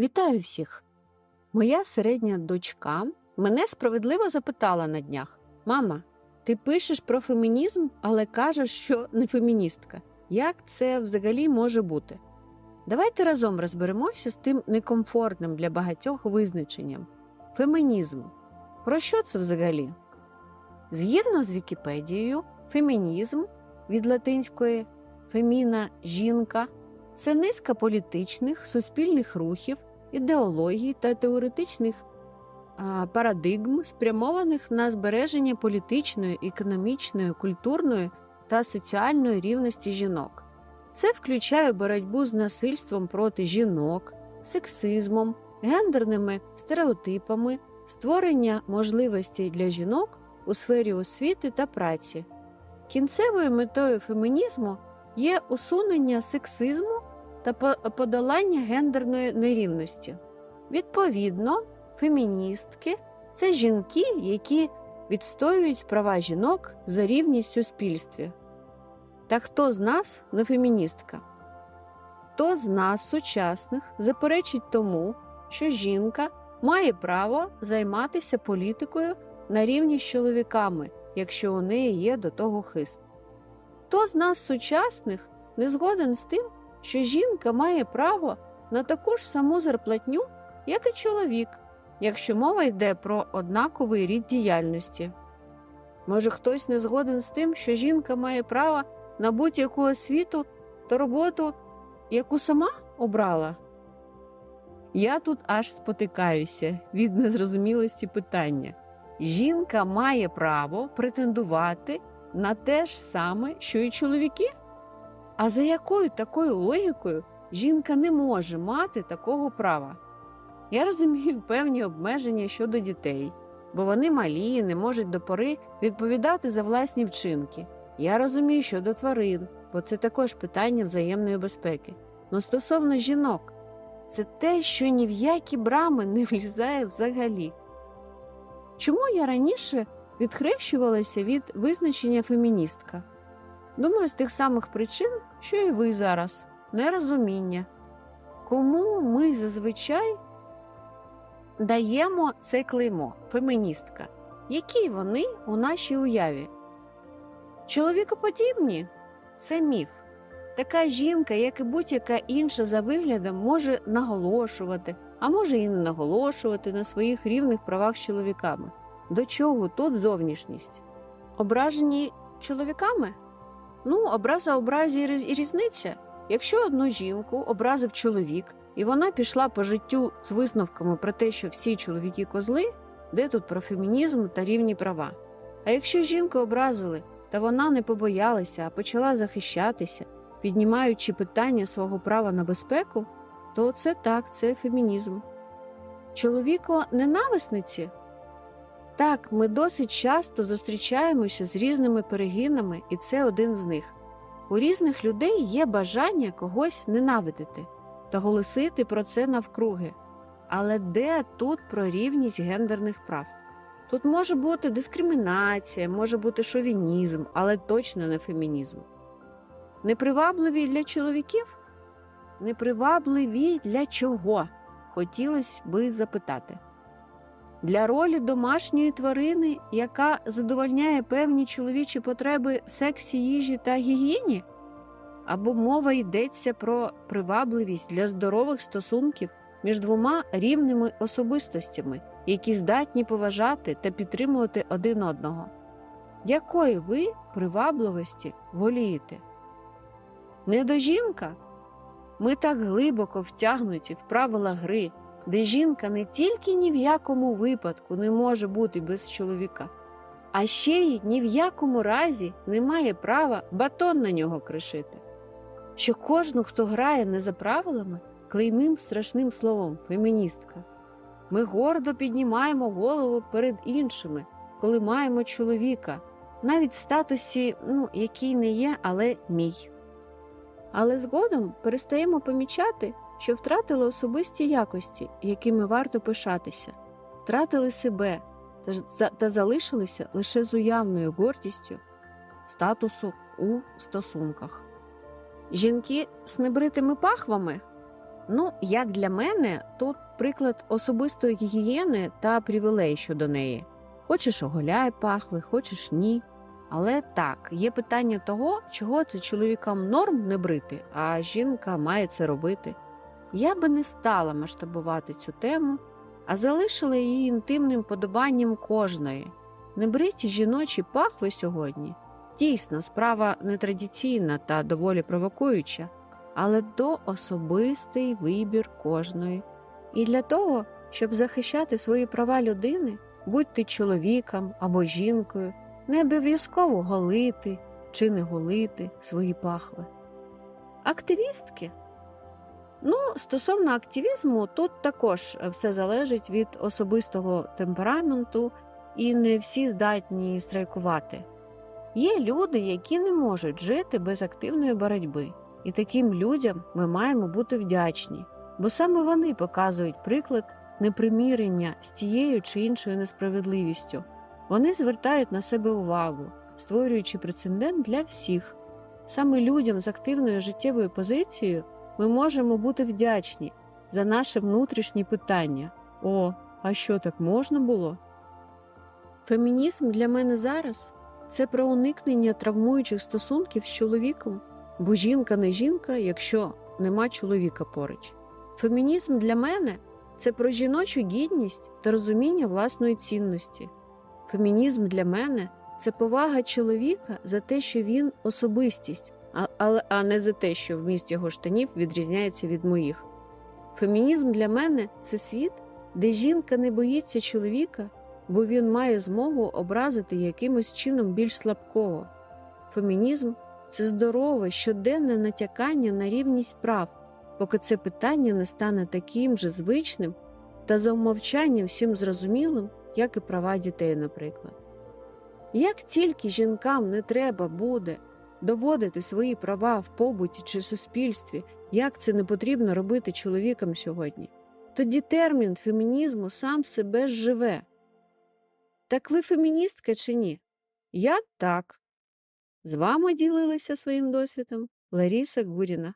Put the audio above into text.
Вітаю всіх! Моя середня дочка мене справедливо запитала на днях: Мама, ти пишеш про фемінізм, але кажеш, що не феміністка. Як це взагалі може бути? Давайте разом розберемося з тим некомфортним для багатьох визначенням фемінізм. Про що це взагалі? Згідно з Вікіпедією, фемінізм від латинської феміна жінка це низка політичних, суспільних рухів, ідеологій та теоретичних парадигм, спрямованих на збереження політичної, економічної, культурної та соціальної рівності жінок. Це включає боротьбу з насильством проти жінок, сексизмом, гендерними стереотипами, створення можливостей для жінок у сфері освіти та праці. Кінцевою метою фемінізму є усунення сексизму та подолання гендерної нерівності. Відповідно, феміністки це жінки, які відстоюють права жінок за рівність в суспільстві. Та хто з нас не феміністка? Хто з нас, сучасних, заперечить тому, що жінка має право займатися політикою на рівні з чоловіками, якщо у неї є до того хист? Хто з нас, сучасних, не згоден з тим, що жінка має право на таку ж саму зарплатню, як і чоловік, якщо мова йде про однаковий рід діяльності? Може, хтось не згоден з тим, що жінка має право на будь-яку освіту та роботу, яку сама обрала? Я тут аж спотикаюся від незрозумілості питання. Жінка має право претендувати на те ж саме, що і чоловіки? А за якою такою логікою жінка не може мати такого права? Я розумію певні обмеження щодо дітей, бо вони малі і не можуть до пори відповідати за власні вчинки. Я розумію щодо тварин, бо це також питання взаємної безпеки. Но стосовно жінок, це те, що ні в які брами не влізає взагалі. Чому я раніше відхрещувалася від визначення феміністка? Думаю, з тих самих причин, що і ви зараз нерозуміння. Кому ми зазвичай даємо це клеймо феміністка? Які вони у нашій уяві? Чоловікоподібні це міф. Така жінка, як і будь-яка інша за виглядом, може наголошувати, а може і не наголошувати на своїх рівних правах з чоловіками. До чого тут зовнішність? Ображені чоловіками? Ну, образа образі і різниця. Якщо одну жінку образив чоловік, і вона пішла по життю з висновками про те, що всі чоловіки козли, де тут про фемінізм та рівні права? А якщо жінку образили, та вона не побоялася, а почала захищатися, піднімаючи питання свого права на безпеку, то це так, це фемінізм. Чоловіко ненависниці? Так, ми досить часто зустрічаємося з різними перегинами, і це один з них. У різних людей є бажання когось ненавидити та голосити про це навкруги. Але де тут про рівність гендерних прав? Тут може бути дискримінація, може бути шовінізм, але точно не фемінізм. Непривабливі для чоловіків? Непривабливі для чого? Хотілося би запитати. Для ролі домашньої тварини, яка задовольняє певні чоловічі потреби в сексі, їжі та гігієні? Або мова йдеться про привабливість для здорових стосунків між двома рівними особистостями, які здатні поважати та підтримувати один одного. Якої ви привабливості волієте? Недожінка? Ми так глибоко втягнуті в правила гри, де жінка не тільки ні в якому випадку не може бути без чоловіка, а ще й ні в якому разі не має права батон на нього кришити. Що кожну, хто грає не за правилами, клеймим страшним словом феміністка. Ми гордо піднімаємо голову перед іншими, коли маємо чоловіка, навіть в статусі, ну, який не є, але мій. Але згодом перестаємо помічати, що втратили особисті якості, якими варто пишатися, втратили себе та, за- та залишилися лише з уявною гордістю статусу у стосунках. Жінки з небритими пахвами Ну, як для мене, тут приклад особистої гігієни та привілей щодо неї. Хочеш оголяй пахви, хочеш ні. Але так, є питання того, чого це чоловікам норм не брити, а жінка має це робити. Я би не стала масштабувати цю тему, а залишила її інтимним подобанням кожної. Небриті жіночі пахви сьогодні дійсно справа нетрадиційна та доволі провокуюча, але то особистий вибір кожної. І для того, щоб захищати свої права людини, будь ти чоловіком або жінкою, не обов'язково голити чи не голити свої пахви. Активістки. Ну, стосовно активізму, тут також все залежить від особистого темпераменту, і не всі здатні страйкувати. Є люди, які не можуть жити без активної боротьби, і таким людям ми маємо бути вдячні, бо саме вони показують приклад непримірення з тією чи іншою несправедливістю. Вони звертають на себе увагу, створюючи прецедент для всіх. Саме людям з активною життєвою позицією ми можемо бути вдячні за наше внутрішнє питання: О, а що так можна було? Фемінізм для мене зараз це про уникнення травмуючих стосунків з чоловіком, бо жінка не жінка, якщо нема чоловіка поруч. Фемінізм для мене це про жіночу гідність та розуміння власної цінності. Фемінізм для мене це повага чоловіка за те, що він особистість, а, але, а не за те, що вміст його штанів відрізняється від моїх. Фемінізм для мене це світ, де жінка не боїться чоловіка, бо він має змогу образити якимось чином більш слабкого. Фемінізм це здорове, щоденне натякання на рівність прав, поки це питання не стане таким же звичним та за умовчанням всім зрозумілим, як і права дітей, наприклад. Як тільки жінкам не треба буде доводити свої права в побуті чи суспільстві, як це не потрібно робити чоловікам сьогодні, тоді термін фемінізму сам себе живе. Так ви феміністка чи ні? Я так. З вами ділилася своїм досвідом Ларіса Гуріна.